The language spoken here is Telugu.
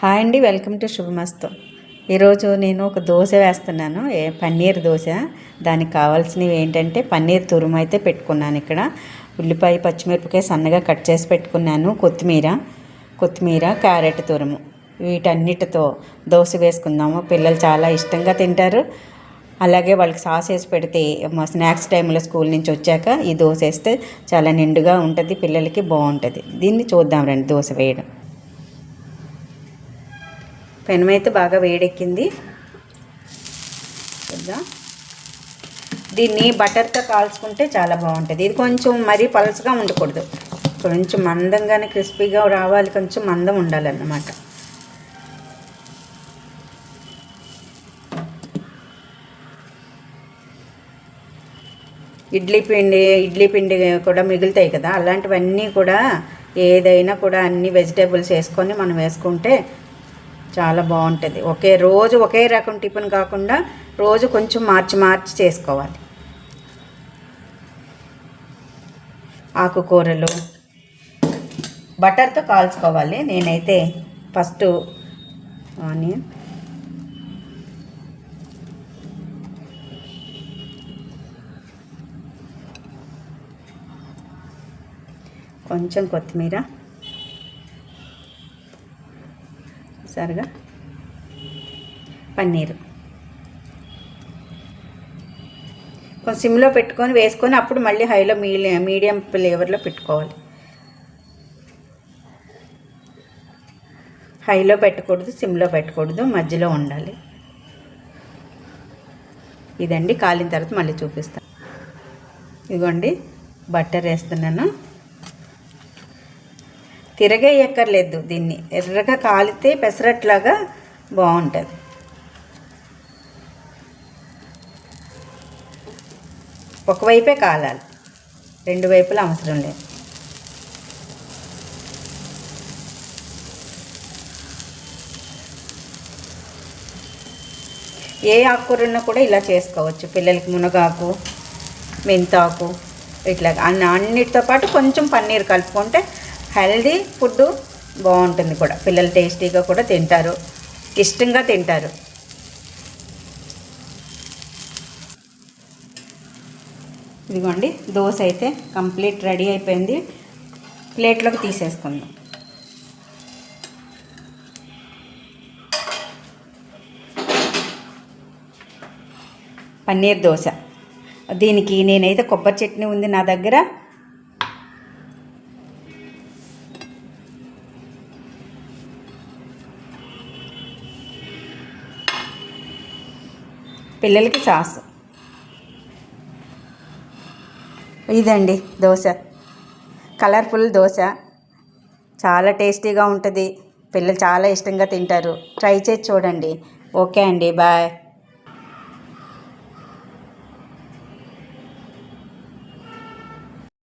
హాయ్ అండి వెల్కమ్ టు శుభమస్తు. ఈరోజు నేను ఒక దోశ వేస్తున్నాను. ఏ పన్నీర్ దోశ. దానికి కావాల్సినవి ఏంటంటే పన్నీర్ తురుము అయితే పెట్టుకున్నాను ఇక్కడ. ఉల్లిపాయ పచ్చిమిరపకాయ సన్నగా కట్ చేసి పెట్టుకున్నాను. కొత్తిమీర కొత్తిమీర క్యారెట్ తురుము. వీటన్నిటితో దోశ వేసుకుందాము. పిల్లలు చాలా ఇష్టంగా తింటారు. అలాగే వాళ్ళకి సాస్ వేసి పెడితే మా స్నాక్స్ టైంలో స్కూల్ నుంచి వచ్చాక ఈ దోశ వేస్తే చాలా నిండుగా ఉంటుంది పిల్లలకి బాగుంటుంది. దీన్ని చూద్దాం రండి దోశ వేయడం. పెనం అయితే బాగా వేడెక్కింది. చూద్దాం. దీన్ని బటర్తో కాల్చుకుంటే చాలా బాగుంటుంది. ఇది కొంచెం మరీ పలసగా ఉండకూడదు. కొంచెం మందంగానే క్రిస్పీగా రావాలి. కొంచెం మందం ఉండాలన్నమాట. ఇడ్లీ పిండి ఇడ్లీ పిండి కూడా మిగులుతాయి కదా. అలాంటివన్నీ కూడా ఏదైనా కూడా అన్ని వెజిటేబుల్స్ వేసుకొని మనం వేసుకుంటే చాలా బాగుంటుంది. ఒకే రోజు ఒకే రకం టిఫిన్ కాకుండా రోజు కొంచెం మార్చి మార్చి చేసుకోవాలి. ఆకుకూరలు బటర్తో కాల్చుకోవాలి. నేనైతే ఫస్ట్ ఆనియన్ కొంచెం కొత్తిమీర సరిగా పన్నీరు. కొంచెం సిమ్లో పెట్టుకొని వేసుకొని అప్పుడు మళ్ళీ హైలో మీడియం మీడియం ఫ్లేవర్లో పెట్టుకోవాలి. హైలో పెట్టకూడదు సిమ్లో పెట్టకూడదు మధ్యలో ఉండాలి. ఇదండి కాలిన తర్వాత మళ్ళీ చూపిస్తాను ఇదిగోండి బట్టర్ వేస్తున్నాను. తిరగేయక్కర్లేదు దీన్ని. ఎర్రగా కాలితే పెసరట్లాగా బాగుంటుంది ఒకవైపే కాలాలి. రెండు వైపులా అవసరం లేదు. ఏ ఆకుకూరన్నా కూడా ఇలా చేసుకోవచ్చు. పిల్లలకి మునగాకు మెంతాకు ఇట్లా అన్న అన్నిటితో పాటు కొంచెం పన్నీర్ కలుపుకుంటే హెల్దీ ఫుడ్ బాగుంటుంది కూడా. పిల్లలు టేస్టీగా కూడా తింటారు. ఇష్టంగా తింటారు. ఇదిగోండి దోశ అయితే కంప్లీట్ రెడీ అయిపోయింది. ప్లేట్లోకి తీసేసుకుందాం. పన్నీర్ దోశ. దీనికి నేనైతే కొబ్బరి చట్నీ ఉంది నా దగ్గర. పిల్లలకి సాస్. ఇదండి దోశ. కలర్ఫుల్ దోశ. చాలా టేస్టీగా ఉంటుంది. పిల్లలు చాలా ఇష్టంగా తింటారు. ట్రై చేసి చూడండి. ఓకే అండి బాయ్.